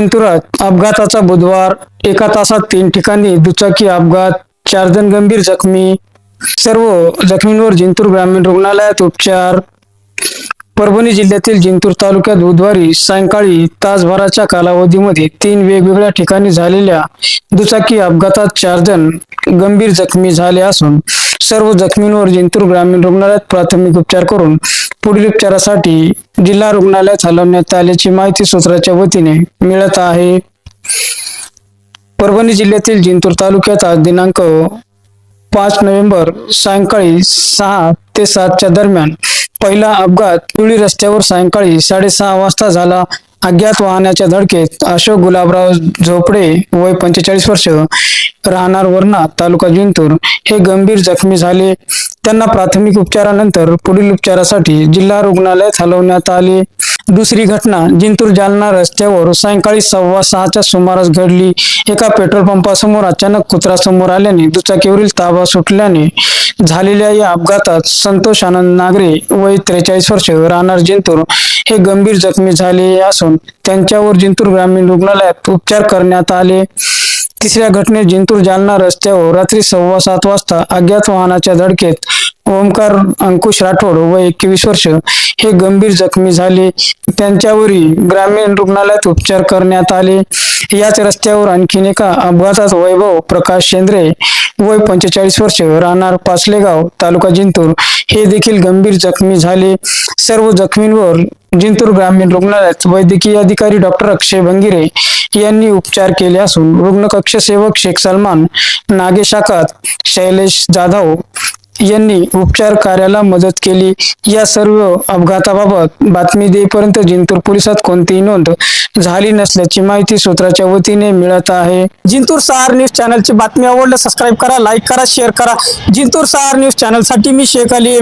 जिंतुरात अपघाताचा बुधवार एका तासात तीन ठिकाणी दुचाकी अपघात चार जण गंभीर जखमी. सर्व जखमींवर जिंतूर ग्रामीण रुग्णालयात उपचार. परभणी जिल्ह्यातील जिंतूर तालुक्यात बुधवारी सायंकाळी तासभराच्या कालावधीमध्ये तीन वेगवेगळ्या ठिकाणी झालेल्या दुचाकी अपघातात चार जण गंभीर जखमी झाले असून सर्व जखमींवर जिंतूर ग्रामीण रुग्णालयात प्राथमिक उपचार करून पुढील उपचारासाठी जिल्हा रुग्णालयात हलवण्यात आल्याची माहिती सूत्राच्या वतीने मिळत आहे. परभणी जिल्ह्यातील जिंतूर तालुक्यात आज दिनांक पाच नोव्हेंबर सायंकाळी सहा ते सातच्या दरम्यान पहिला अपघात पिवळी रस्त्यावर सायंकाळी साडेसहा वाजता झाला. अज्ञात वाहनाच्या धडकेत अशोक गुलाबराव झोपडे वय पंचेचाळीस वर्ष राहणार वरणा तालुका जिंतूर हे गंभीर जखमी झाले. त्यांना प्राथमिक उपचारानंतर पुढील उपचारासाठी जिल्हा रुग्णालयात हलवण्यात आले. दुसरी घटना जिंतूर जालना रस्त्यावर सायंकाळी सव्वा सहाच्या सुमारास घडली. एका पेट्रोल पंपासमोर अचानक कुत्रा समोर आल्याने दुचाकीवरील ताबा सुटल्याने झालेल्या या अपघातात संतोष आनंद नागरे वय त्रेचाळीस वर्ष राहणार जिंतूर हे गंभीर जखमी झाले असून त्यांच्यावर जिंतूर ग्रामीण रुग्णालयात उपचार करण्यात आले. तिसऱ्या घटनेत जिंतूर जालना रस्त्यावर रात्री सव्वा सात वाजता अज्ञात वाहनाच्या धडकेत ओमकार अंकुश राठोड व एकवीस वर्ष हे गंभीर जखमी झाले. त्यांच्यावरही ग्रामीण रुग्णालयात उपचार करण्यात आले. याच रस्त्यावर आणखीन एका अपघातात वैभव प्रकाश शेंद्रे वय पंचेचाळीस वर्ष राहणार पाचलेगाव तालुका जिंतूर. हे देखील गंभीर जखमी झाले. सर्व जखमींवर जिंतूर ग्रामीण रुग्णालयात वैद्यकीय अधिकारी डॉक्टर अक्षय भंगिरे यांनी उपचार केले असून रुग्ण कक्ष सेवक शेख सलमान नागेशाकात शैलेश जाधव यांनी उपचार कार्याला मदत केली. या सर्व अपघाताबाबत बातमी देईपर्यंत जिंतूर पोलिसात कोणतीही नोंद झाली नसल्याची माहिती सूत्राच्या वतीने मिळत आहे. जिंतूर सहार न्यूज चॅनलची बातमी आवडलं सबस्क्राईब करा लाईक करा शेअर करा. जिंतूर सहार न्यूज चॅनलसाठी मी शेख अली